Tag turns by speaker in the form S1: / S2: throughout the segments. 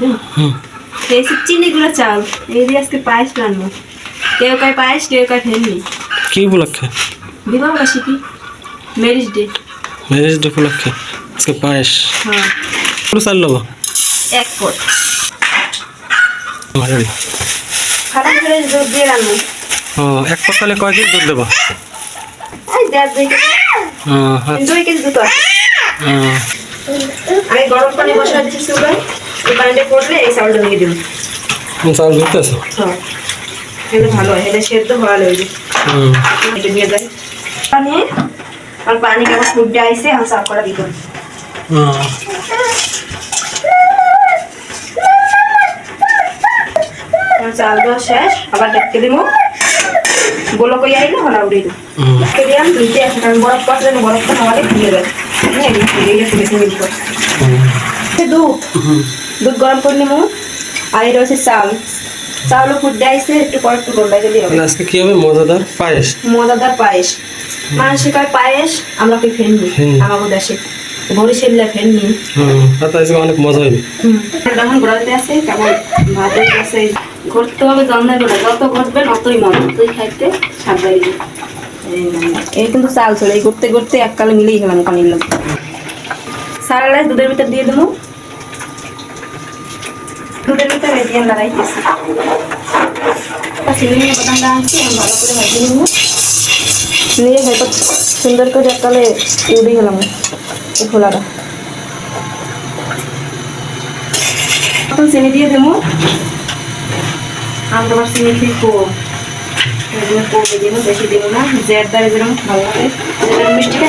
S1: সব চিনি গুলো চাল। এই দিয়ে আজকে পায়েস রান্না। কেউ কয় পায়েস কেউ কয় ফেলনি
S2: কি উপলক্ষে?
S1: বিবাহ বার্ষিকী ম্যারেজ ডে
S2: ম্যারেজ ডে উপলক্ষে? আজকে পায়েস।
S1: হ্যাঁ।
S2: পুরো চাল লবো
S1: এক পট।
S2: ভালোই
S1: খারাপ করে দুধ দিয়ে রান্না।
S2: ও এক পকালে কয় কেজি দুধ দেবো?
S1: দুই কেজি।
S2: আচ্ছা।
S1: দুই কেজি দুধ আছে। আমি গরম পানি বসা দিচ্ছি চুলায়। এই পানিটা পড়লে এই চাউলটা দিয়ে দেবো
S2: চাল ধরতেছে
S1: হ্যাঁ। এটা ভালো হয় এটা সেদ্ধ ভালো হয়ে যায়
S2: হুম।
S1: এটা দিয়ে দেয় পানি আর পানি কেমন ফুটে আইসে আমি সাফ করা দিতে।
S2: ও,
S1: আমার চাল দেওয়া শেষ আবার দেখতে দিব। গোলক হয়ে আইলে হলা উড়িয়ে দেবো
S2: হুম।
S1: দেখতে দিলাম দুইটা আছে কারণ বরফ পাতলে না বরফটা আমাদের খুলে দেয় হ্যাঁ এই গেছে করে
S2: হুম,
S1: দুধ। দুধ গরম করে নিবো। আর এটা হচ্ছে চাল। চাউলও ফুটে আইসে একটু পর একটু গোল্ডা গেলে হবে।
S2: আজকে কি হবে? মজাদার পায়েস?
S1: মজাদার পায়েস। মানুষে কয় পায়েস আমরা কি ফেননি। আমাদের দেশে। বরিশাল্লা ফেননি
S2: হুম তাতে আজকে অনেক মজা হবে
S1: যখন ঘোরাতে আছে কেমন ভাত ঘুরতে হবে জন্মের করে যত ঘুরবেন অতই মন অতই খাইতে স্বাদ এই কিন্তু চাল ছিল। এই ঘুরতে ঘুরতে এককালে মিলেই গেলাম ওখানে। নিলাম সারা রাত দুধের ভিতর দিয়ে দেবো। দুধের ভিতরে দিয়ে লাগাইতেছি চিনি বাদামটা আনছি ভালো করে ভাজি নেব। নিয়ে হয়তো সুন্দর করে এককালে উড়ে গেলাম এই খোলাটা। এখন চিনি দিয়ে দেবো। আমি তোমার চিনি ঠিক জন্য কমে দেবো বেশি দেবো না। জের যেরকম ভালো লাগে। মিষ্টিটা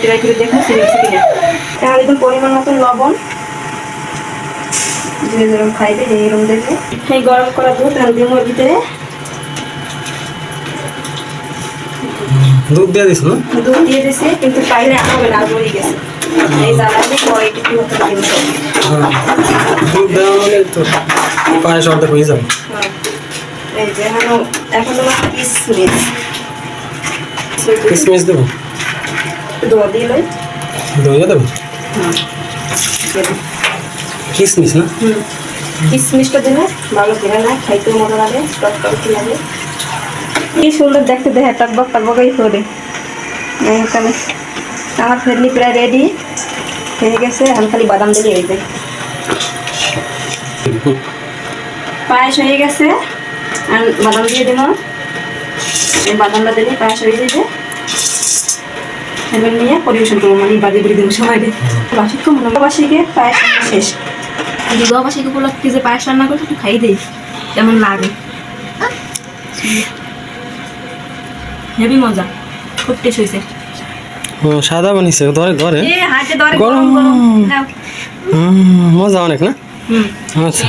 S1: পরবর্তী করে দেখো চিনি আছে কিনা। এখন একদম পরিমাণ মতন লবণ। যে যেরকম খাইবে এইরকম দেখবে এই গরম করা দুধ দেবো ওর ভিতরে।
S2: দুধ দিয়ে দিস না?
S1: দুধ দিয়ে দিছে কিন্তু পাইলে হবে না গড়ে গেছে। এই
S2: হ্যাঁ। দুধ দেওয়া মানে তো পায়েস অর্ধেক হয়ে যাবে।
S1: হ্যাঁ। এই যে এখনও এখন তোমার কিসমিস
S2: দেবো?
S1: দোয়া দিয়ে লই।
S2: দইয়া দেবো?
S1: হ্যাঁ।
S2: কিশমিশ না?
S1: কিসমিসটা দিলে ভালো করে না খাইতেও মজা লাগে টক টক লাগে। কি সুন্দর দেখতে দেখে টকবক টকবকই করে। এখানে। আমার ফেরনি প্রায় রেডি হয়ে গেছে আমি খালি বাদাম দিলে এই যে পায়েস হয়ে গেছে আর বাদাম দিয়ে দেবো। এই বাদামটা দিলে পায়েস হয়ে যাবে। এবার নিয়ে পরিবেশন করব মানে বাদে বেরিয়ে দেবো দিয়ে বাসিক মনোবাসীকে পায়েস শেষ। বিবাহবাসীকে উপলক্ষে যে পায়েস রান্না করছে একটু খাই দিই কেমন লাগে হেভি মজা খুব টেস্ট হয়েছে।
S2: সাদা বানিয়েছে ধরে ধরে। গরম। মজা অনেক না? আচ্ছা।